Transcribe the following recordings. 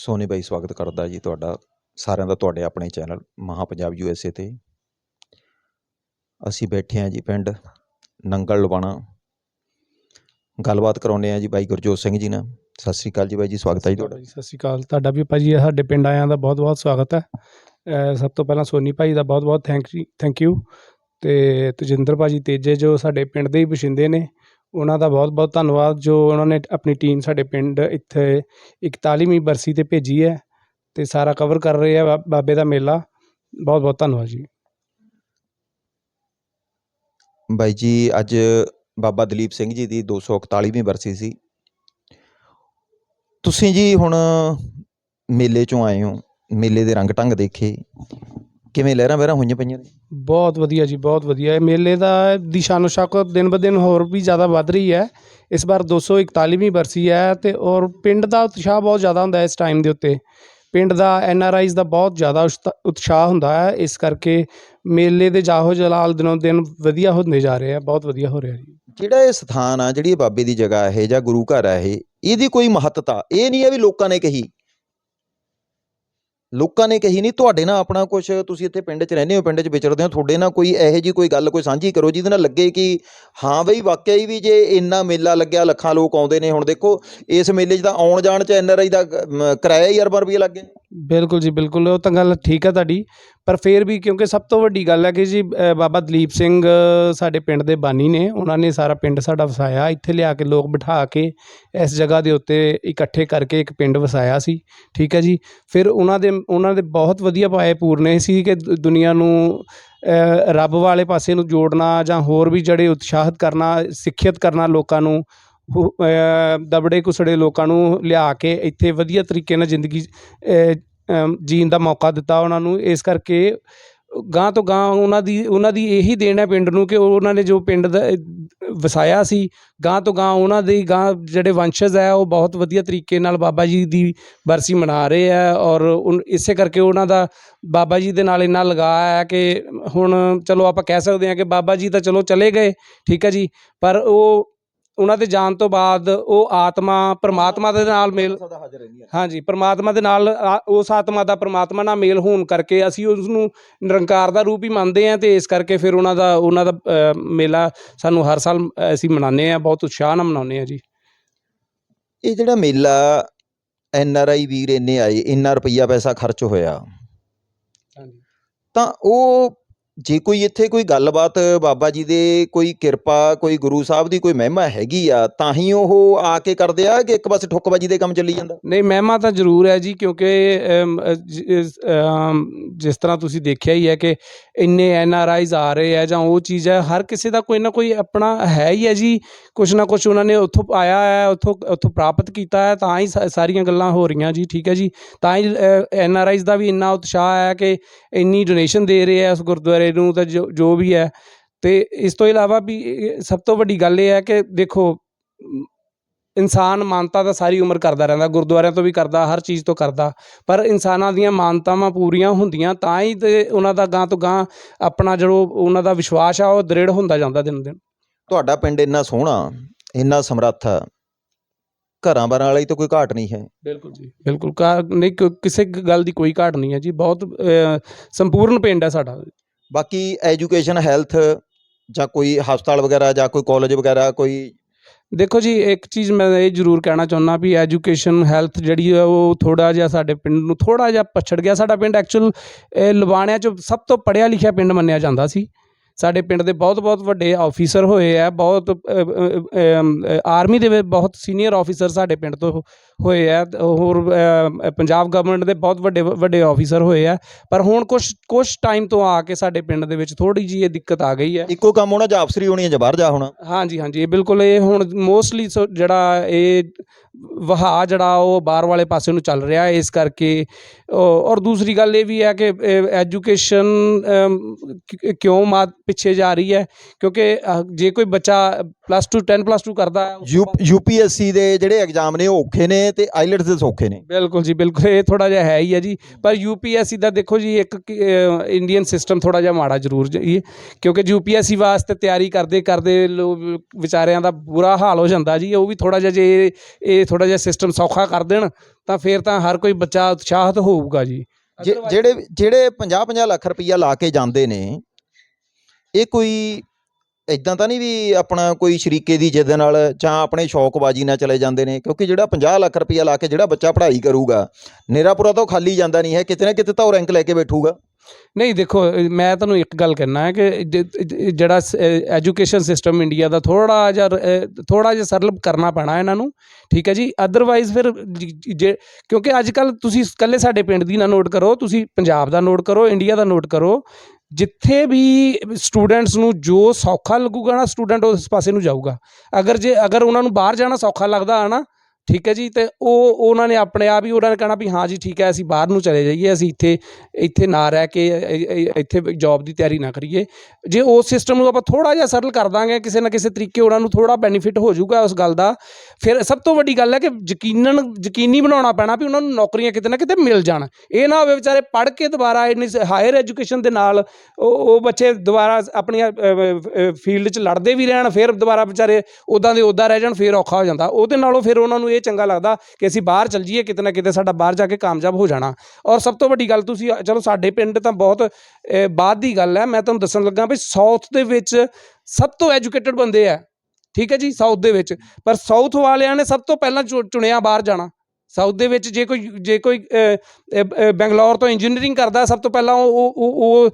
ਸੋਨੀ ਬਾਈ ਸਵਾਗਤ ਕਰਦਾ ਜੀ ਤੁਹਾਡਾ ਸਾਰਿਆਂ ਦਾ ਤੁਹਾਡੇ ਆਪਣੇ ਚੈਨਲ ਮਹਾ ਪੰਜਾਬ ਯੂਐਸਏ ਤੇ। ਅਸੀਂ ਬੈਠੇ ਹਾਂ ਜੀ ਪਿੰਡ ਨੰਗਲ ਲਵਾਣਾ। ਗੱਲਬਾਤ ਕਰਾਉਂਦੇ ਹਾਂ ਜੀ ਬਾਈ ਗੁਰਜੋਤ ਸਿੰਘ ਜੀ ਨਾਲ। ਸਤਿ ਸ੍ਰੀ ਅਕਾਲ ਜੀ ਬਾਈ ਜੀ ਸਵਾਗਤ ਹੈ ਜੀ ਤੁਹਾਡਾ। ਜੀ ਸਤਿ ਸ਼੍ਰੀ ਅਕਾਲ। ਤੁਹਾਡਾ ਵੀ ਭਾਜੀ ਸਾਡੇ ਪਿੰਡ ਆਇਆਂ ਦਾ ਬਹੁਤ ਬਹੁਤ ਸਵਾਗਤ ਹੈ। ਸਭ ਤੋਂ ਪਹਿਲਾਂ ਸੋਨੀ ਭਾਈ ਦਾ ਬਹੁਤ ਬਹੁਤ ਥੈਂਕ ਥੈਂਕ ਯੂ ਤੇ ਤਜਿੰਦਰ ਭਾਜੀ ਤੇਜੇ ਜੋ ਸਾਡੇ ਪਿੰਡ ਦੇ ਹੀ ਬਸ਼ਿੰਦੇ ਨੇ। ਉਹਨਾਂ ਦਾ ਬਹੁਤ ਬਹੁਤ ਧੰਨਵਾਦ ਜੋ ਉਹਨਾਂ ਨੇ ਆਪਣੀ ਟੀਮ ਸਾਡੇ ਪਿੰਡ ਇੱਥੇ 41ਵੀਂ ਬਰਸੀ ਤੇ ਭੇਜੀ ਹੈ ਤੇ ਸਾਰਾ ਕਵਰ ਕਰ ਰਹੇ ਆ ਬਾ- ਬਾਬੇ ਦਾ ਮੇਲਾ। ਬਹੁਤ ਬਹੁਤ ਧੰਨਵਾਦ ਜੀ। ਬਾਈ ਜੀ, ਅੱਜ ਬਾਬਾ ਦਲੀਪ ਸਿੰਘ ਜੀ ਦੀ 241ਵੀਂ ਬਰਸੀ ਸੀ। ਤੁਸੀਂ ਜੀ ਹੁਣ ਮੇਲੇ ਚੋਂ ਆਏ ਹੋ, ਮੇਲੇ ਦੇ ਰੰਗ ਢੰਗ ਦੇਖੇ। ਕਿਵੇਂ ਲਹਿਰਾਂ ਵਹਿਰਾਂ ਹੋਈਆਂ ਪਈਆਂ ਨੇ? ਬਹੁਤ ਵਧੀਆ ਜੀ ਬਹੁਤ ਵਧੀਆ। ਇਹ ਮੇਲੇ ਦਾ ਦੀ ਸ਼ਾਨੋ ਸ਼ੌਕਤ ਦਿਨ ਬ ਦਿਨ ਹੋਰ ਵੀ ਜ਼ਿਆਦਾ ਵੱਧ ਰਹੀ ਹੈ। ਇਸ ਵਾਰ 241ਵੀਂ ਬਰਸੀ ਹੈ ਤੇ ਔਰ ਪਿੰਡ ਦਾ ਉਤਸ਼ਾਹ ਬਹੁਤ ਜ਼ਿਆਦਾ ਹੁੰਦਾ ਹੈ ਇਸ ਟਾਈਮ ਦੇ ਉੱਤੇ। ਪਿੰਡ ਦਾ ਐਨ ਆਰ ਆਈਜ਼ ਦਾ ਬਹੁਤ ਜ਼ਿਆਦਾ ਉਸ਼ਤ- ਉਤਸ਼ਾਹ ਹੁੰਦਾ ਹੈ। ਇਸ ਕਰਕੇ ਮੇਲੇ ਦੇ ਜਾਹੋ ਜਲਾਲ ਦਿਨੋਂ ਦਿਨ ਵਧੀਆ ਹੁੰਦੇ ਜਾ ਰਹੇ ਆ ਬਹੁਤ ਵਧੀਆ ਹੋ ਰਿਹਾ ਜੀ। ਜਿਹੜਾ ਇਹ ਸਥਾਨ ਆ ਜਿਹੜੀ ਇਹ ਬਾਬੇ ਦੀ ਜਗ੍ਹਾ ਇਹ ਜਾਂ ਗੁਰੂ ਘਰ ਆ ਇਹ ਇਹਦੀ ਕੋਈ ਮਹੱਤਤਾ ਇਹ ਨਹੀਂ ਹੈ ਵੀ ਲੋਕਾਂ ਨੇ ਕਹੀ। ਲੋਕਾਂ ਨੇ ਕਹੀ ਨਹੀਂ, ਤੁਹਾਡੇ ਨਾਲ ਆਪਣਾ ਕੁਝ ਤੁਸੀਂ ਇੱਥੇ ਪਿੰਡ 'ਚ ਰਹਿੰਦੇ ਹੋ, ਪਿੰਡ 'ਚ ਵਿਚਰਦੇ ਹੋ, ਤੁਹਾਡੇ ਨਾਲ ਕੋਈ ਇਹੋ ਜੀ ਕੋਈ ਗੱਲ, ਕੋਈ ਸਾਂਝੀ ਕਰੋ ਜਿਹਦੇ ਨਾਲ ਲੱਗੇ ਕਿ ਹਾਂ ਬਈ ਵਾਕਿਆ ਹੀ ਵੀ ਜੇ ਇੰਨਾ ਮੇਲਾ ਲੱਗਿਆ, ਲੱਖਾਂ ਲੋਕ ਆਉਂਦੇ ਨੇ ਹੁਣ ਦੇਖੋ, ਇਸ ਮੇਲੇ 'ਚ ਤਾਂ ਆਉਣ ਜਾਣ 'ਚ ਐਨਆਰਆਈ ਦਾ ਕਿਰਾਇਆ ਹੀ ਅਰਬਾਂ ਰੁਪਏ ਲੱਗ ਗਿਆ। ਬਿਲਕੁਲ ਜੀ ਬਿਲਕੁਲ। ਉਹ ਤਾਂ ਗੱਲ ਠੀਕ ਹੈ ਤੁਹਾਡੀ। ਪਰ ਫਿਰ ਵੀ ਕਿਉਂਕਿ ਸਭ ਤੋਂ ਵੱਡੀ ਗੱਲ ਹੈ ਕਿ ਜੀ ਅ, ਬਾਬਾ ਦਲੀਪ ਸਿੰਘ ਅ, ਸਾਡੇ ਪਿੰਡ ਦੇ ਬਾਨੀ ਨੇ। ਉਹਨਾਂ ਨੇ ਸਾਰਾ ਪਿੰਡ ਸਾਡਾ ਵਸਾਇਆ। ਇੱਥੇ ਲਿਆ ਕੇ ਲੋਕ ਬਿਠਾ ਕੇ ਇਸ ਜਗ੍ਹਾ ਦੇ ਉੱਤੇ ਇਕੱਠੇ ਕਰਕੇ ਇੱਕ ਪਿੰਡ ਵਸਾਇਆ ਸੀ। ਠੀਕ ਹੈ ਜੀ। ਫਿਰ ਉਹਨਾਂ ਦੇ ਉਹਨਾਂ ਦੇ ਬਹੁਤ ਵਧੀਆ ਪਾਏ ਪੂਰਨੇ ਸੀ ਕਿ ਦੁ- ਦੁਨੀਆ ਨੂੰ ਅ, ਰੱਬ ਵਾਲੇ ਪਾਸੇ ਨੂੰ ਜੋੜਨਾ ਜਾਂ ਹੋਰ ਵੀ ਜਿਹੜੇ ਉਤਸ਼ਾਹਿਤ ਕਰਨਾ ਸਿੱਖਿਅਤ ਕਰਨਾ ਲੋਕਾਂ ਨੂੰ ਦਬੜੇ ਕੁਸੜੇ ਲੋਕਾਂ ਨੂੰ ਲਿਆ ਕੇ ਇੱਥੇ ਵਧੀਆ ਤਰੀਕੇ ਨਾਲ ਜ਼ਿੰਦਗੀ ਜੀਣ ਦਾ ਮੌਕਾ ਦਿੱਤਾ ਉਹਨਾਂ ਨੂੰ। ਇਸ ਕਰਕੇ ਗਾਂ ਤੋਂ ਗਾਂ ਉਹਨਾਂ ਦੀ ਉਹਨਾਂ ਦੀ ਇਹੀ ਦੇਣ ਹੈ ਪਿੰਡ ਨੂੰ ਕਿ ਉਹਨਾਂ ਨੇ ਜੋ ਪਿੰਡ ਦਾ ਵਸਾਇਆ ਸੀ ਗਾਂ ਤੋਂ ਗਾਂ ਉਹਨਾਂ ਦੇ ਗਾਂ ਜਿਹੜੇ ਵੰਸ਼ਜ ਹੈ ਉਹ ਬਹੁਤ ਵਧੀਆ ਤਰੀਕੇ ਨਾਲ ਬਾਬਾ ਜੀ ਦੀ ਬਰਸੀ ਮਨਾ ਰਹੇ ਆ ਔਰ ਉਨ- ਇਸੇ ਕਰਕੇ ਉਹਨਾਂ ਦਾ ਬਾਬਾ ਜੀ ਦੇ ਨਾਲ ਇੰਨਾ ਲਗਾਅ ਹੈ ਕਿ ਹੁਣ ਚਲੋ ਆਪਾਂ ਕਹਿ ਸਕਦੇ ਹਾਂ ਕਿ ਬਾਬਾ ਜੀ ਤਾਂ ਚਲੋ ਚਲੇ ਗਏ, ਠੀਕ ਹੈ ਜੀ, ਪਰ ਉਹ ਉਹਨਾਂ ਦੇ ਜਾਣ ਤੋਂ ਬਾਅਦ ਉਹ ਆਤਮਾ ਪ੍ਰਮਾਤਮਾ ਦੇ ਨਾਲ ਮੇਲ ਹਾਂਜੀ ਪ੍ਰਮਾਤਮਾ ਦੇ ਨਾਲ ਆ- ਉਸ ਆਤਮਾ ਦਾ ਪ੍ਰਮਾਤਮਾ ਨਾਲ ਮੇਲ ਹੋਣ ਕਰਕੇ ਅਸੀਂ ਉਸ ਨੂੰ ਨਿਰੰਕਾਰ ਦਾ ਰੂਪ ਹੀ ਮੰਨਦੇ ਹਾਂ ਤੇ ਇਸ ਕਰਕੇ ਫਿਰ ਉਹਨਾਂ ਦਾ ਉਹਨਾਂ ਦਾ ਅ, ਮੇਲਾ ਸਾਨੂੰ ਹਰ ਸਾਲ ਅ, ਅਸੀਂ ਮਨਾਉਂਦੇ ਹਾਂ ਬਹੁਤ ਉਤਸ਼ਾਹ ਨਾਲ ਮਨਾਉਂਦੇ ਹਾਂ ਜੀ। ਇਹ ਜਿਹੜਾ ਮੇਲਾ ਐਨ ਆਰ ਆਈ ਵੀਰ ਇੰਨੇ ਆਏ ਇੰਨਾ ਰੁਪਈਆ ਪੈਸਾ ਖਰਚ ਹੋਇਆ। ਹਾਂਜੀ। ਤਾਂ ਉਹ ਜੇ ਕੋਈ ਇੱਥੇ ਕੋਈ ਗੱਲਬਾਤ ਬਾਬਾ ਜੀ ਦੇ ਕੋਈ ਕਿਰਪਾ, ਕੋਈ ਗੁਰੂ ਸਾਹਿਬ ਦੀ ਕੋਈ ਮਹਿਮਾ ਹੈਗੀ ਆ, ਤਾਂ ਹੀ ਉਹ ਆ ਕੇ ਕਰਦੇ ਆ ਕਿ ਇੱਕ ਪਾਸੇ ਠੁੱਕਬਾਜੀ ਦੇ ਕੰਮ ਚੱਲੀ ਜਾਂਦਾ? ਨਹੀਂ, ਮਹਿਮਾ ਤਾਂ ਜ਼ਰੂਰ ਹੈ ਜੀ, ਕਿਉਂਕਿ ਜਿਸ ਤਰ੍ਹਾਂ ਤੁਸੀਂ ਦੇਖਿਆ ਹੀ ਹੈ ਕਿ ਇੰਨੇ ਐਨ ਆਰ ਆਈਜ਼ ਆ ਰਹੇ ਆ ਜਾਂ ਉਹ ਚੀਜ਼ ਹੈ, ਹਰ ਕਿਸੇ ਦਾ ਕੋਈ ਨਾ ਕੋਈ ਆਪਣਾ ਹੈ ਹੀ ਹੈ ਜੀ। ਕੁਛ ਨਾ ਕੁਛ ਉਹਨਾਂ ਨੇ ਉੱਥੋਂ ਆਇਆ ਹੈ, ਉੱਥੋਂ ਉੱਥੋਂ ਪ੍ਰਾਪਤ ਕੀਤਾ ਹੈ, ਤਾਂ ਹੀ ਸਾਰੀਆਂ ਗੱਲਾਂ ਹੋ ਰਹੀਆਂ ਜੀ, ਠੀਕ ਹੈ ਜੀ। ਤਾਂ ਹੀ ਐਨ ਆਰ ਆਈਜ਼ ਦਾ ਵੀ ਇੰਨਾ ਉਤਸ਼ਾਹ ਹੈ ਕਿ ਇੰਨੀ ਡੋਨੇਸ਼ਨ ਦੇ ਰਹੇ ਆ ਉਸ ਗੁਰਦੁਆਰੇ ਨੂੰ ਤਾਂ ਜੋ ਜੋ ਵੀ ਹੈ। ਤੇ ਇਸ ਤੋਂ ਇਲਾਵਾ ਵੀ ਸਭ ਤੋਂ ਵੱਡੀ ਗੱਲ ਇਹ ਹੈ ਕਿ ਦੇਖੋ ਇਨਸਾਨ ਮਾਨਤਾ ਤਾਂ ਸਾਰੀ ਉਮਰ ਕਰਦਾ ਰਹਿੰਦਾ ਗੁਰਦੁਆਰਿਆਂ ਤੋਂ ਵੀ ਕਰਦਾ ਹਰ ਚੀਜ਼ ਤੋਂ ਕਰਦਾ ਪਰ ਇਨਸਾਨਾਂ ਦੀਆਂ ਮਾਨਤਾਵਾਂ ਪੂਰੀਆਂ ਹੁੰਦੀਆਂ ਤਾਂ ਹੀ ਤੇ ਉਹਨਾਂ ਦਾ ਗਾਂ ਤੋਂ ਗਾਂ ਆਪਣਾ ਜੋ ਉਹਨਾਂ ਦਾ ਵਿਸ਼ਵਾਸ ਆ ਉਹ ਦ੍ਰਿੜ ਹੁੰਦਾ ਜਾਂਦਾ ਦਿਨ ਦਿਨ। ਤੁਹਾਡਾ ਪਿੰਡ ਇੰਨਾ ਸੋਹਣਾ ਇੰਨਾ ਸਮਰੱਥ ਆ। ਘਰਾਂ ਬਾਰਾਂ ਵਾਲੀ ਤਾਂ ਕੋਈ ਘਾਟ ਨਹੀਂ ਹੈ। ਬਿਲਕੁਲ ਜੀ ਬਿਲਕੁਲ। ਨਹੀਂ ਕਿਸੇ ਗੱਲ ਦੀ ਕੋਈ ਘਾਟ ਨਹੀਂ ਹੈ ਜੀ। ਬਹੁਤ ਸੰਪੂਰਨ ਪਿੰਡ ਹੈ ਸਾਡਾ। ਬਾਕੀ ਐਜੂਕੇਸ਼ਨ ਹੈਲਥ ਜਾਂ ਕੋਈ ਹਸਪਤਾਲ ਵਗੈਰਾ ਜਾਂ ਕੋਈ ਕਾਲਜ ਵਗੈਰਾ, ਕੋਈ ਦੇਖੋ ਜੀ, ਇੱਕ ਚੀਜ਼ ਮੈਂ ਇਹ ਜ਼ਰੂਰ ਕਹਿਣਾ ਚਾਹੁੰਦਾ ਵੀ ਐਜੂਕੇਸ਼ਨ ਹੈਲਥ ਜਿਹੜੀ ਹੈ ਉਹ ਥੋੜਾ ਜਿਹਾ ਸਾਡੇ ਪਿੰਡ ਨੂੰ ਥੋੜਾ ਜਿਹਾ ਪਛੜ ਗਿਆ। ਸਾਡਾ ਪਿੰਡ ਐਕਚੁਅਲ ਲਵਾਣਿਆਂ 'ਚ ਸਭ ਤੋਂ ਪੜ੍ਹਿਆ ਲਿਖਿਆ ਪਿੰਡ ਮੰਨਿਆ ਜਾਂਦਾ ਸੀ। ਸਾਡੇ ਪਿੰਡ ਦੇ ਬਹੁਤ ਬਹੁਤ ਵੱਡੇ ਆਫੀਸਰ ਹੋਏ ਆ ਬਹੁਤ ਆਰਮੀ ਦੇ ਬਹੁਤ ਸੀਨੀਅਰ ਆਫੀਸਰ ਸਾਡੇ ਪਿੰਡ ਤੋਂ ਹੋਏ ਆ ਹੋਰ ਪੰਜਾਬ ਗਵਰਨਮੈਂਟ ਦੇ ਬਹੁਤ ਵੱਡੇ ਵੱਡੇ ਆਫੀਸਰ ਹੋਏ ਆ ਪਰ ਹੁਣ ਕੁਝ ਕੁਝ ਟਾਈਮ ਤੋਂ ਆ ਕੇ ਸਾਡੇ ਪਿੰਡ ਦੇ ਵਿੱਚ ਥੋੜੀ ਜਿਹੀ ਇਹ ਦਿੱਕਤ ਆ ਗਈ ਹੈ। ਇੱਕੋ ਕੰਮ ਹੋਣਾ ਜਾਂ ਅਫਸਰੀ ਹੋਣੀ ਹੈ ਜਾਂ ਬਾਹਰ ਜਾ ਹੋਣਾ? ਹਾਂਜੀ ਹਾਂਜੀ ਇਹ ਬਿਲਕੁਲ ਇਹ ਹੁਣ ਮੋਸਟਲੀ ਜਿਹੜਾ ਇਹ ਵਹਾ ਜਿਹੜਾ ਉਹ ਬਾਹਰ ਵਾਲੇ ਪਾਸੇ ਨੂੰ ਚੱਲ ਰਿਹਾ ਹੈ ਇਸ ਕਰਕੇ ਔਰ ਦੂਸਰੀ ਗੱਲ ਇਹ ਵੀ ਹੈ ਕਿ ਐਜੂਕੇਸ਼ਨ ਕਿਉਂ ਮਾ ਪਿੱਛੇ ਜਾ ਰਹੀ ਹੈ? ਕਿਉਂਕਿ ਜੇ ਕੋਈ ਬੱਚਾ ਪਲੱਸ 2 10 ਪਲੱਸ 2 ਕਰਦਾ ਹੈ ਯੂਪੀਐਸਸੀ ਦੇ ਜਿਹੜੇ ਐਗਜ਼ਾਮ ਨੇ ਉਹ ਔਖੇ ਨੇ ਤੇ ਆਈਲੈਟਸ ਦੇ ਸੌਖੇ ਨੇ। ਬਿਲਕੁਲ ਜੀ ਬਿਲਕੁਲ ਇਹ ਥੋੜਾ ਜਿਹਾ ਹੈ ਹੀ ਹੈ ਜੀ। ਪਰ ਯੂਪੀਐਸਸੀ ਦਾ ਦੇਖੋ ਜੀ ਇੱਕ ਇੰਡੀਅਨ ਸਿਸਟਮ ਥੋੜਾ ਜਿਹਾ ਮਾੜਾ ਜ਼ਰੂਰ ਜੀ ਕਿਉਂਕਿ ਯੂਪੀਐਸਸੀ ਵਾਸਤੇ ਤਿਆਰੀ ਕਰਦੇ ਕਰਦੇ ਲੋ ਵਿਚਾਰਿਆਂ ਦਾ ਬੁਰਾ ਹਾਲ ਹੋ ਜਾਂਦਾ ਜੀ ਉਹ ਵੀ ਥੋੜਾ ਜਿਹਾ ਜੇ ਇਹ ਥੋੜਾ ਜਿਹਾ ਸਿਸਟਮ ਸੌਖਾ ਕਰ ਦੇਣ ਤਾਂ ਫਿਰ ਤਾਂ ਹਰ ਕੋਈ ਬੱਚਾ ਉਤਸ਼ਾਹਿਤ ਹੋਊਗਾ ਜੀ। ਜੇ- ਜਿਹੜੇ ਜਿਹੜੇ 50-50 ਲੱਖ ਰੁਪਈਆ ਲਾ ਕੇ ਜਾਂਦੇ ਨੇ ਇਹ ਕੋਈ ਇਦਾਂ ਤਾਂ ਨਹੀਂ ਵੀ ਆਪਣਾ ਕੋਈ ਸ਼ਰੀਕੇ ਦੀ ਜਿੱਦ ਨਾਲ ਜਾਂ ਆਪਣੇ ਸ਼ੌਕਬਾਜੀ ਨਾਲ ਚਲੇ ਜਾਂਦੇ ਨੇ? ਕਿਉਂਕਿ ਜਿਹੜਾ 50 ਲੱਖ ਰੁਪਈਆ ਲਾ ਕੇ ਜਿਹੜਾ ਬੱਚਾ ਪੜ੍ਹਾਈ ਕਰੂਗਾ ਨਿਰਾਪੁਰਾ ਤਾਂ ਖਾਲੀ ਜਾਂਦਾ ਨਹੀਂ ਹੈ ਕਿਤੇ ਨਾ ਕਿਤੇ ਤਾਂ ਉਹ ਰੈਂਕ ਲੈ ਕੇ ਬੈਠੂਗਾ। ਨਹੀਂ, ਦੇਖੋ, ਮੈਂ ਤੁਹਾਨੂੰ ਇੱਕ ਗੱਲ ਕਹਿਣਾ ਹੈ ਕਿ ਜ- ਜ- ਜਿਹੜਾ ਐਜੂਕੇਸ਼ਨ ਸਿਸਟਮ ਇੰਡੀਆ ਦਾ ਥੋੜਾ ਜਿਹਾ ਥੋੜਾ ਜਿਹਾ ਸਰਲ ਕਰਨਾ ਪੈਣਾ ਇਹਨਾਂ ਨੂੰ, ਠੀਕ ਹੈ ਜੀ? ਅਦਰਵਾਈਜ਼ ਫਿਰ ਜ- ਜੇ ਕਿਉਂਕਿ ਅੱਜ ਕੱਲ ਤੁਸੀਂ ਇਕੱਲੇ ਸਾਡੇ ਪਿੰਡ ਦੀ ਨਾ ਨੋਟ ਕਰੋ, ਤੁਸੀਂ ਪੰਜਾਬ ਦਾ ਨੋਟ ਕਰੋ ਇੰਡੀਆ ਦਾ ਨੋਟ ਕਰੋ, ਜਿੱਥੇ ਵੀ ਸਟੂਡੈਂਟਸ ਨੂੰ ਜੋ ਸੌਖਾ ਲੱਗੂਗਾ ਨਾ ਸਟੂਡੈਂਟ ਉਸ ਪਾਸੇ ਨੂੰ ਜਾਊਗਾ। ਅਗਰ ਜੇ, ਅਗਰ ਉਹਨਾਂ ਨੂੰ ਬਾਹਰ ਜਾਣਾ ਸੌਖਾ ਲੱਗਦਾ ਹੈ ਨਾ ਠੀਕ ਹੈ ਜੀ? ਅਤੇ ਉਹ, ਉਹਨਾਂ ਨੇ ਆਪਣੇ ਆਪ ਹੀ ਉਹਨਾਂ ਨੇ ਕਹਿਣਾ ਵੀ ਹਾਂ ਜੀ, ਠੀਕ ਹੈ, ਅਸੀਂ ਬਾਹਰ ਨੂੰ ਚਲੇ ਜਾਈਏ, ਅਸੀਂ ਇੱਥੇ ਇੱਥੇ ਨਾ ਰਹਿ ਕੇ ਇੱਥੇ ਜੋਬ ਦੀ ਤਿਆਰੀ ਨਾ ਕਰੀਏ। ਜੇ ਉਸ ਸਿਸਟਮ ਨੂੰ ਆਪਾਂ ਥੋੜ੍ਹਾ ਜਿਹਾ ਸਰਲ ਕਰ ਦਾਂਗੇ, ਕਿਸੇ ਨਾ ਕਿਸੇ ਤਰੀਕੇ ਉਹਨਾਂ ਨੂੰ ਥੋੜ੍ਹਾ ਬੈਨੀਫਿਟ ਹੋ ਜਾਊਗਾ ਉਸ ਗੱਲ ਦਾ, ਫਿਰ ਸਭ ਤੋਂ ਵੱਡੀ ਗੱਲ ਹੈ ਕਿ ਯਕੀਨਨ, ਯਕੀਨੀ ਬਣਾਉਣਾ ਪੈਣਾ ਵੀ ਉਹਨਾਂ ਨੂੰ ਨੌਕਰੀਆਂ ਕਿਤੇ ਨਾ ਕਿਤੇ ਮਿਲ ਜਾਣ। ਇਹ ਨਾ ਹੋਵੇ ਵਿਚਾਰੇ ਪੜ੍ਹ ਕੇ ਦੁਬਾਰਾ ਇੰਨੀ ਹਾਇਰ ਐਜੂਕੇਸ਼ਨ ਦੇ ਨਾਲ ਉਹ ਉਹ ਬੱਚੇ ਦੁਬਾਰਾ ਆਪਣੀਆਂ ਫੀਲਡ 'ਚ ਲੜਦੇ ਵੀ ਰਹਿਣ, ਫਿਰ ਦੁਬਾਰਾ ਵਿਚਾਰੇ ਉਦਾਂ ਦੇ ਉਦਾਂ ਰਹਿ ਜਾਣ, ਫਿਰ ਔਖਾ ਹੋ ਜਾਂਦਾ। ਉਹਦੇ ਨਾਲੋਂ ਫਿਰ ਉਹਨਾਂ ਨੂੰ ਇਹ ਚੰਗਾ ਲੱਗਦਾ ਕਿ ਅਸੀਂ ਬਾਹਰ ਚੱਲ ਜਾਈਏ ਕਿਤੇ ਨਾ ਕਿਤੇ ਸਾਡਾ ਬਾਹਰ ਜਾ ਕੇ ਕਾਮਯਾਬ ਹੋ ਜਾਣਾ। ਔਰ ਸਭ ਤੋਂ ਵੱਡੀ ਗੱਲ ਤੁਸੀਂ ਚਲੋ ਸਾਡੇ ਪਿੰਡ ਤਾਂ ਬਹੁਤ ਬਾਅਦ ਦੀ ਗੱਲ ਹੈ। ਮੈਂ ਤੁਹਾਨੂੰ ਦੱਸਣ ਲੱਗਾ ਵੀ ਸਾਊਥ ਦੇ ਵਿੱਚ ਸਭ ਤੋਂ ਐਜੂਕੇਟਿਡ ਬੰਦੇ ਆ। ਠੀਕ ਹੈ ਜੀ ਸਾਊਥ ਦੇ ਵਿੱਚ। ਪਰ ਸਾਊਥ ਵਾਲਿਆਂ ਨੇ ਸਭ ਤੋਂ ਪਹਿਲਾਂ ਚੁ- ਚੁਣਿਆ ਬਾਹਰ ਜਾਣਾ। ਸਾਊਥ ਦੇ ਵਿੱਚ ਜੇ ਕੋਈ ਜੇ ਕੋਈ ਅ, ਬੰਗਲੌਰ ਤੋਂ ਇੰਜੀਨੀਅਰਿੰਗ ਕਰਦਾ ਸਭ ਤੋਂ ਪਹਿਲਾਂ ਉਹ ਉਹ-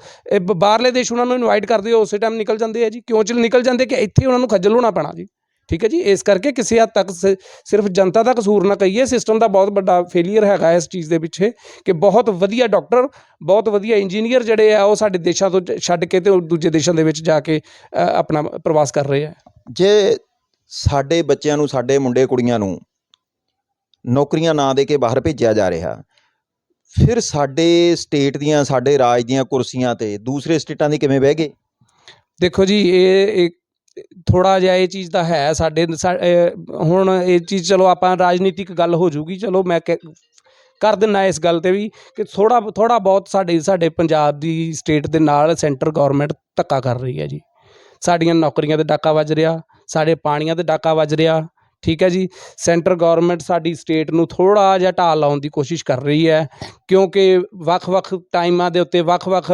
ਬਾਹਰਲੇ ਦੇਸ਼ ਉਹਨਾਂ ਨੂੰ ਇਨਵਾਈਟ ਕਰਦੇ ਹੋ ਉਸੇ ਟਾਈਮ ਨਿਕਲ ਜਾਂਦੇ ਆ ਜੀ। ਕਿਉਂ ਚਲ ਨਿਕਲ ਜਾਂਦੇ ਕਿ ਇੱਥੇ ਉਹਨਾਂ ਨੂੰ ਖੱਜਲ ਹੋਣਾ ਪੈਣਾ ਜੀ। ਠੀਕ ਹੈ ਜੀ ਇਸ ਕਰਕੇ ਕਿਸੇ ਹੱਦ ਤੱਕ ਸ- ਸਿਰਫ ਜਨਤਾ ਦਾ ਕਸੂਰ ਨਾ ਕਹੀਏ ਸਿਸਟਮ ਦਾ ਬਹੁਤ ਵੱਡਾ ਫੇਲਿਅਰ ਹੈਗਾ ਇਸ ਚੀਜ਼ ਦੇ ਪਿੱਛੇ ਕਿ ਬਹੁਤ ਵਧੀਆ ਡਾਕਟਰ ਬਹੁਤ ਵਧੀਆ ਇੰਜੀਨੀਅਰ ਜਿਹੜੇ ਆ ਉਹ ਸਾਡੇ ਦੇਸ਼ਾਂ ਤੋਂ ਛੱਡ ਕੇ ਤੇ ਉਹ ਦੂਜੇ ਦੇਸ਼ਾਂ ਦੇ ਵਿੱਚ ਜਾ ਕੇ ਅ, ਆਪਣਾ ਪ੍ਰਵਾਸ ਕਰ ਰਹੇ ਆ। ਜੇ ਸਾਡੇ ਬੱਚਿਆਂ ਨੂੰ ਸਾਡੇ ਮੁੰਡੇ ਕੁੜੀਆਂ ਨੂੰ ਨੌਕਰੀਆਂ ਨਾ ਦੇ ਕੇ ਬਾਹਰ ਭੇਜਿਆ ਜਾ ਰਿਹਾ ਫਿਰ ਸਾਡੇ ਸਟੇਟ ਦੀਆਂ ਸਾਡੇ ਰਾਜ ਦੀਆਂ ਕੁਰਸੀਆਂ ਤੇ ਦੂਸਰੇ ਸਟੇਟਾਂ ਦੀ ਕਿਵੇਂ ਬਹਿ ਗਏ? ਦੇਖੋ ਜੀ ਇਹ ਥੋੜਾ ਜਿਹਾ ਇਹ ਚੀਜ਼ ਤਾਂ ਹੈ ਸਾਡੇ ਸਾ- ਹੁਣ ਇਹ ਚੀਜ਼ ਚਲੋ ਆਪਾਂ ਰਾਜਨੀਤਿਕ ਗੱਲ ਹੋ ਜੂਗੀ, ਚਲੋ ਮੈਂ ਕਹਿ- ਕਰ ਦਿੰਨਾ ਇਸ ਗੱਲ ਤੇ ਵੀ ਕਿ ਥੋੜਾ ਥੋੜਾ ਬਹੁਤ ਸਾਡੇ ਸਾਡੇ ਪੰਜਾਬ ਦੀ ਸਟੇਟ ਦੇ ਨਾਲ ਸੈਂਟਰ ਗਵਰਨਮੈਂਟ ਧੱਕਾ ਕਰ ਰਹੀ ਹੈ ਜੀ। ਸਾਡੀਆਂ ਨੌਕਰੀਆਂ ਤੇ ਡਾਕਾ ਵੱਜ ਰਿਹਾ, ਸਾਡੇ ਪਾਣੀਆਂ ਤੇ ਡਾਕਾ ਵੱਜ ਰਿਹਾ, ਠੀਕ ਹੈ ਜੀ। ਸੈਂਟਰ ਗਵਰਨਮੈਂਟ ਸਾਡੀ ਸਟੇਟ ਨੂੰ ਥੋੜਾ ਜਿਹਾ ਢਾਲ ਲਾਉਣ ਦੀ ਕੋਸ਼ਿਸ਼ ਕਰ ਰਹੀ ਹੈ, ਕਿਉਂਕਿ ਵੱਖ-ਵੱਖ ਟਾਈਮਾਂ ਦੇ ਉੱਤੇ ਵੱਖ-ਵੱਖ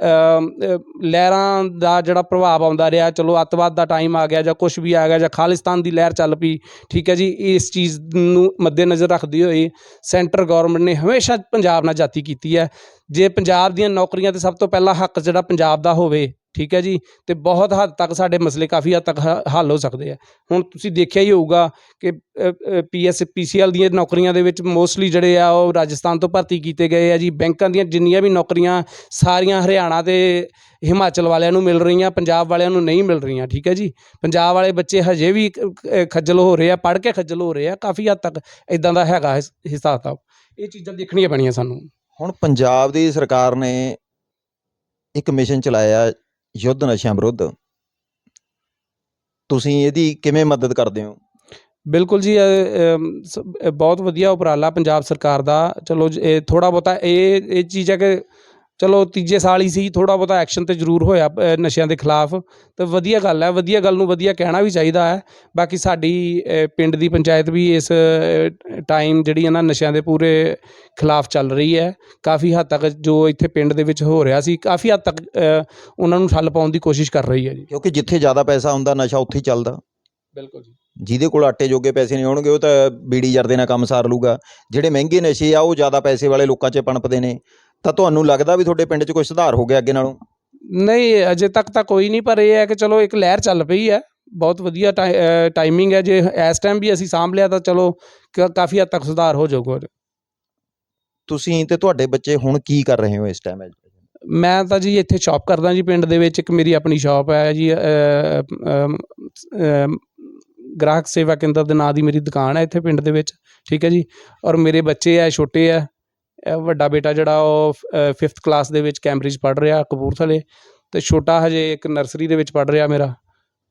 ਲਹਿਰਾਂ ਦਾ ਜਿਹੜਾ ਪ੍ਰਭਾਵ ਆਉਂਦਾ ਰਿਹਾ, ਚਲੋ ਅੱਤਵਾਦ ਦਾ ਟਾਈਮ ਆ ਗਿਆ ਜਾਂ ਕੁਝ ਵੀ ਆ ਗਿਆ ਜਾਂ ਖਾਲਿਸਤਾਨ ਦੀ ਲਹਿਰ ਚੱਲ ਪਈ, ਠੀਕ ਹੈ ਜੀ, ਇਸ ਚੀਜ਼ ਨੂੰ ਮੱਦੇਨਜ਼ਰ ਰੱਖਦੇ ਹੋਏ ਸੈਂਟਰ ਗਵਰਨਮੈਂਟ ਨੇ ਹਮੇਸ਼ਾ ਪੰਜਾਬ ਨਾਲ ਜਾਤੀ ਕੀਤੀ ਹੈ। ਜੇ ਪੰਜਾਬ ਦੀਆਂ ਨੌਕਰੀਆਂ ਤੇ ਸਭ ਤੋਂ ਪਹਿਲਾ ਹੱਕ ਜਿਹੜਾ ਪੰਜਾਬ ਦਾ ਹੋਵੇ ਠੀਕ ਹੈ ਜੀ? ਤੇ ਬਹੁਤ ਹੱਦ ਤੱਕ ਸਾਡੇ ਮਸਲੇ ਕਾਫੀ ਹੱਦ ਤੱਕ ਹ- ਹੱਲ ਹੋ ਸਕਦੇ ਆ। ਹੁਣ ਤੁਸੀਂ ਦੇਖਿਆ ਹੀ ਹੋਊਗਾ ਕਿ ਪੀਐਸ ਪੀਸੀਐਲ ਦੀਆਂ ਨੌਕਰੀਆਂ ਦੇ ਵਿੱਚ ਮੋਸਟਲੀ ਜਿਹੜੇ ਆ ਉਹ ਰਾਜਸਥਾਨ ਤੋਂ ਭਰਤੀ ਕੀਤੇ ਗਏ ਆ ਜੀ। ਬੈਂਕਾਂ ਦੀਆਂ ਜਿੰਨੀਆਂ ਵੀ ਨੌਕਰੀਆਂ, ਸਾਰੀਆਂ ਹਰਿਆਣਾ ਤੇ ਹਿਮਾਚਲ ਵਾਲਿਆਂ ਨੂੰ ਮਿਲ ਰਹੀਆਂ, ਪੰਜਾਬ ਵਾਲਿਆਂ ਨੂੰ ਨਹੀਂ ਮਿਲ ਰਹੀਆਂ, ਠੀਕ ਹੈ ਜੀ? ਪੰਜਾਬ ਵਾਲੇ ਬੱਚੇ ਹਜੇ ਵੀ ਕ- ਕ- ਖੱਜਲ ਹੋ ਰਹੇ ਆ, ਪੜ੍ਹ ਕੇ ਖੱਜਲ ਹੋ ਰਹੇ ਆ, ਕਾਫੀ ਹੱਦ ਤੱਕ ਇਦਾਂ ਦਾ ਹੈਗਾ ਹਿਸ- ਹਿਸਾਬ ਕਿਤਾਬ। ਇਹ ਚੀਜ਼ਾਂ ਦੇਖਣੀਆਂ ਪੈਣੀਆਂ ਸਾਨੂੰ। ਹੁਣ ਪੰਜਾਬ ਦੀ ਸਰਕਾਰ ਨੇ ਇੱਕ ਮਿਸ਼ਨ ਚਲਾਇਆ ਯੁੱਧ ਨਸ਼ਿਆਂ ਵਿਰੁੱਧ। ਤੁਸੀਂ ਇਹਦੀ ਕਿਵੇਂ ਮਦਦ ਕਰਦੇ ਹੋ? ਬਿਲਕੁਲ ਜੀ ਇਹ, ਅਮ, ਸ- ਇਹ ਬਹੁਤ ਵਧੀਆ ਉਪਰਾਲਾ ਪੰਜਾਬ ਸਰਕਾਰ ਦਾ। ਚਲੋ ਜ- ਇਹ ਥੋੜਾ ਬਹੁਤਾ ਇਹ ਇਹ ਚੀਜ਼ ਹੈ ਕਿ ਚਲੋ ਤੀਜੇ ਸਾਲ ਹੀ ਸੀ ਥੋੜਾ ਬਹੁਤਾ ਐਕਸ਼ਨ ਤੇ ਜ਼ਰੂਰ ਹੋਇਆ ਅ, ਨਸ਼ਿਆਂ ਦੇ ਖਿਲਾਫ। ਤੇ ਵਧੀਆ ਗੱਲ ਹੈ ਵਧੀਆ ਗੱਲ ਨੂੰ ਵਧੀਆ ਕਹਿਣਾ ਵੀ ਚਾਹੀਦਾ ਹੈ। ਬਾਕੀ ਸਾਡੀ ਅ, ਪਿੰਡ ਦੀ ਪੰਚਾਇਤ ਵੀ ਇਸ ਟਾਈਮ ਜਿਹੜੀ ਹੈ ਨਾ ਨਸ਼ਿਆਂ ਦੇ ਪੂਰੇ ਖਿਲਾਫ ਚੱਲ ਰਹੀ ਹੈ। ਕਾਫੀ ਹੱਦ ਤੱਕ ਜੋ ਇੱਥੇ ਪਿੰਡ ਦੇ ਵਿੱਚ ਹੋ ਰਿਹਾ ਸੀ ਕਾਫੀ ਹੱਦ ਤੱਕ ਅ, ਉਹਨਾਂ ਨੂੰ ਠੱਲ ਪਾਉਣ ਦੀ ਕੋਸ਼ਿਸ਼ ਕਰ ਰਹੀ ਹੈ ਜੀ। ਕਿਉਂਕਿ ਜਿੱਥੇ ਜ਼ਿਆਦਾ ਪੈਸਾ ਹੁੰਦਾ ਨਸ਼ਾ ਉੱਥੇ ਹੀ ਚੱਲਦਾ। ਬਿਲਕੁਲ ਜੀ। ਜਿਹਦੇ ਕੋਲ ਆਟੇ ਜੋਗੇ ਪੈਸੇ ਨਹੀਂ ਹੋਣਗੇ ਉਹ ਤਾਂ ਬੀੜੀ ਜਰਦੇ ਨਾਲ ਕੰਮ ਸਾਰ ਲੂਗਾ ਜਿਹੜੇ ਮਹਿੰਗੇ ਨਸ਼ੇ ਆ ਉਹ ਜ਼ਿਆਦਾ ਪੈਸੇ ਵਾਲੇ ਲੋਕਾਂ 'ਚ ਪਣਪਦੇ ਨੇ। ਤਾਂ ਤੁਹਾਨੂੰ ਲੱਗਦਾ ਵੀ ਤੁਹਾਡੇ ਪਿੰਡ 'ਚ ਕੋਈ ਸੁਧਾਰ ਹੋ ਗਿਆ ਅੱਗੇ ਨਾਲੋਂ? ਨਹੀਂ ਅਜੇ ਤੱਕ ਤਾਂ ਕੋਈ ਨਹੀਂ ਪਰ ਇਹ ਹੈ ਕਿ ਚਲੋ ਇੱਕ ਲਹਿਰ ਚੱਲ ਪਈ ਹੈ। ਬਹੁਤ ਵਧੀਆ ਟਾਈਮਿੰਗ ਹੈ। ਜੇ ਇਸ ਟਾਈਮ ਵੀ ਅਸੀਂ ਸਾਂਭ ਲਿਆ ਤਾਂ ਚਲੋ ਕਾਫੀ ਹੱਦ ਤੱਕ ਸੁਧਾਰ ਹੋ ਜਾਊਗਾ ਤੁਸੀਂ ਤੇ ਤੁਹਾਡੇ ਬੱਚੇ ਹੁਣ ਕੀ ਕਰ ਰਹੇ ਹੋ ਇਸ ਟਾਈਮ ਮੈਂ ਤਾਂ ਜੀ ਇੱਥੇ ਸ਼ਾਪ ਕਰਦਾ ਜੀ ਪਿੰਡ ਦੇ ਵਿੱਚ। ਇੱਕ ਮੇਰੀ ਆਪਣੀ ਸ਼ਾਪ ਹੈ ਜੀ ਗ੍ਰਾਹਕ ਸੇਵਾ ਕੇਂਦਰ ਦੇ ਨਾਂ ਦੀ ਮੇਰੀ ਦੁਕਾਨ ਹੈ ਇੱਥੇ ਪਿੰਡ ਦੇ ਵਿੱਚ। ਠੀਕ ਹੈ ਜੀ। ਔਰ ਮੇਰੇ ਬੱਚੇ ਆ ਛੋਟੇ ਆ ਵੱਡਾ ਬੇਟਾ ਜਿਹੜਾ ਉਹ 5th ਕਲਾਸ ਦੇ ਵਿੱਚ ਕੈਂਬਰਿਜ ਪੜ੍ਹ ਰਿਹਾ ਕਪੂਰਥਲੇ। ਤੇ ਛੋਟਾ ਹਜੇ ਇੱਕ ਨਰਸਰੀ ਦੇ ਵਿੱਚ ਪੜ੍ਹ ਰਿਹਾ ਮੇਰਾ।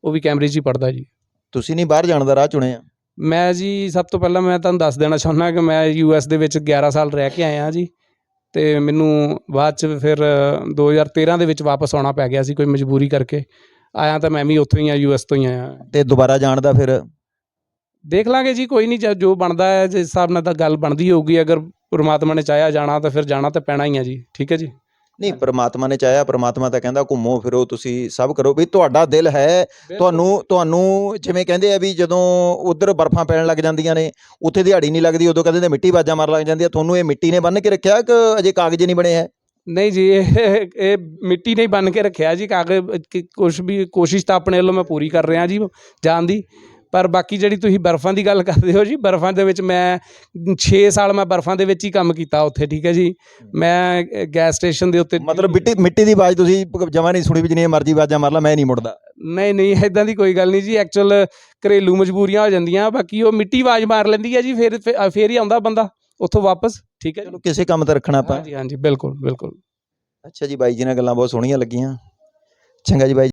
ਉਹ ਵੀ ਕੈਂਬਰਿਜ ਹੀ ਪੜ੍ਹਦਾ ਜੀ। ਤੁਸੀਂ ਨਹੀਂ ਬਾਹਰ ਜਾਣ ਦਾ ਰਾਹ ਚੁਣਿਆ? ਮੈਂ ਜੀ ਸਭ ਤੋਂ ਪਹਿਲਾਂ ਮੈਂ ਤੁਹਾਨੂੰ ਦੱਸ ਦੇਣਾ ਚਾਹੁੰਦਾ ਕਿ ਮੈਂ ਯੂਐਸ ਦੇ ਵਿੱਚ 11 ਸਾਲ ਰਹਿ ਕੇ ਆਇਆ ਜੀ। ਤੇ ਮੈਨੂੰ ਬਾਅਦ ਚ ਫਿਰ ਅ, 2013 ਦੇ ਵਿੱਚ ਵਾਪਸ ਆਉਣਾ ਪੈ ਗਿਆ ਸੀ ਕੋਈ ਮਜਬੂਰੀ ਕਰਕੇ। ਆਇਆ ਤਾਂ ਮੈਂ ਵੀ ਉੱਥੋਂ ਹੀ ਆ ਯੂਐਸ ਤੋਂ ਹੀ ਆਇਆ। ਤੇ ਦੁਬਾਰਾ ਜਾਣ ਦਾ ਫਿਰ ਦੇਖ ਲਾਂਗੇ ਜੀ ਕੋਈ ਨਹੀਂ ਜੋ ਬਣਦਾ ਹੈ ਜਿਸ ਹਿਸਾਬ ਨਾਲ ਤਾਂ ਗੱਲ ਬਣਦੀ ਹੋਊਗੀ ਅਗਰ ਪ੍ਰਮਾਤਮਾ ਨੇ ਚਾਹਿਆ ਜਾਣਾ ਤਾਂ ਫਿਰ ਜਾਣਾ ਤਾਂ ਪੈਣਾ ਹੀ ਆ ਜੀ ਠੀਕ ਹੈ ਜੀ? ਨਹੀਂ ਪ੍ਰਮਾਤਮਾ ਨੇ ਚਾਹਿਆ ਪ੍ਰਮਾਤਮਾ ਤਾਂ ਕਹਿੰਦਾ ਘੁੰਮੋ ਫਿਰੋ ਤੁਸੀਂ ਸਭ ਕਰੋ। ਵੀ ਤੁਹਾਡਾ ਦਿਲ ਹੈ ਤੁਹਾਨੂੰ ਤੁਹਾਨੂੰ ਜਿਵੇਂ ਕਹਿੰਦੇ ਆ ਵੀ ਜਦੋਂ ਉਧਰ ਬਰਫਾਂ ਪੈਣ ਲੱਗ ਜਾਂਦੀਆਂ ਨੇ ਉੱਥੇ ਦਿਹਾੜੀ ਨਹੀਂ ਲੱਗਦੀ ਉਦੋਂ ਕਹਿੰਦੇ ਨੇ ਮਿੱਟੀ ਬਾਜਾਂ ਮਾਰ ਲੱਗ ਜਾਂਦੀ ਆ ਤੁਹਾਨੂੰ ਇਹ ਮਿੱਟੀ ਨੇ ਬੰਨ ਕੇ ਰੱਖਿਆ ਕਿ ਅਜੇ ਕਾਗਜ਼ ਨਹੀਂ ਬਣੇ ਹੈ? ਨਹੀਂ ਜੀ ਇਹ ਇਹ ਮਿੱਟੀ ਨਹੀਂ ਬਣ ਕੇ ਰੱਖਿਆ ਜੀ ਕਾਗਜ਼ ਕੁਝ ਵੀ ਕੋਸ਼ਿਸ਼ ਤਾਂ ਆਪਣੇ ਵੱਲੋਂ ਮੈਂ ਪੂਰੀ ਕਰ ਰਿਹਾ ਜੀ ਜਾਣ ਦੀ। ਪਰ ਬਾਕੀ ਜਿਹੜੀ ਤੁਸੀਂ ਬਰਫ਼ਾਂ ਦੀ ਗੱਲ ਕਰਦੇ ਹੋ ਜੀ ਬਰਫ਼ਾਂ ਦੇ ਵਿੱਚ ਮੈਂ 6 ਸਾਲ ਮੈਂ ਬਰਫ਼ਾਂ ਦੇ ਵਿੱਚ ਹੀ ਕੰਮ ਕੀਤਾ ਉੱਥੇ ਠੀਕ ਹੈ ਜੀ। ਮੈਂ ਗੈਸ ਸਟੇਸ਼ਨ ਦੇ ਉੱਤੇ ਮਤਲਬ ਮਿੱਟੀ ਮਿੱਟੀ ਦੀ ਆਵਾਜ਼ ਤੁਸੀਂ ਜਮਾ ਨਹੀਂ ਸੁਣੀ ਵੀ ਜਿੰਨੀ ਮਰਜ਼ੀ ਆਵਾਜ਼ਾਂ ਮਾਰ ਲਾ ਮੈਂ ਨਹੀਂ ਮੁੜਦਾ। ਨਹੀਂ ਨਹੀਂ ਇਦਾਂ ਦੀ ਕੋਈ ਗੱਲ ਨਹੀਂ ਜੀ ਐਕਚੁਅਲ ਘਰੇਲੂ ਮਜਬੂਰੀਆਂ ਹੋ ਜਾਂਦੀਆਂ ਬਾਕੀ ਉਹ ਮਿੱਟੀ ਆਵਾਜ਼ ਮਾਰ ਲੈਂਦੀ ਹੈ ਜੀ ਫਿਰ ਫਿਰ- ਹੀ ਆਉਂਦਾ ਬੰਦਾ ਉੱਥੋਂ ਵਾਪਸ ਠੀਕ ਹੈ ਚਲੋ ਕਿਸੇ ਕੰਮ ਤੇ ਰੱਖਣਾ ਆਪਾਂ। ਹਾਂਜੀ ਹਾਂਜੀ ਬਿਲਕੁਲ ਬਿਲਕੁਲ। ਅੱਛਾ ਜੀ ਬਾਈ ਜੀ ਨਾਲ ਗੱਲਾਂ ਬਹੁਤ ਸੋਹਣੀਆਂ ਲੱਗੀਆਂ। ਚੰਗਾ ਜੀ ਬਾਈ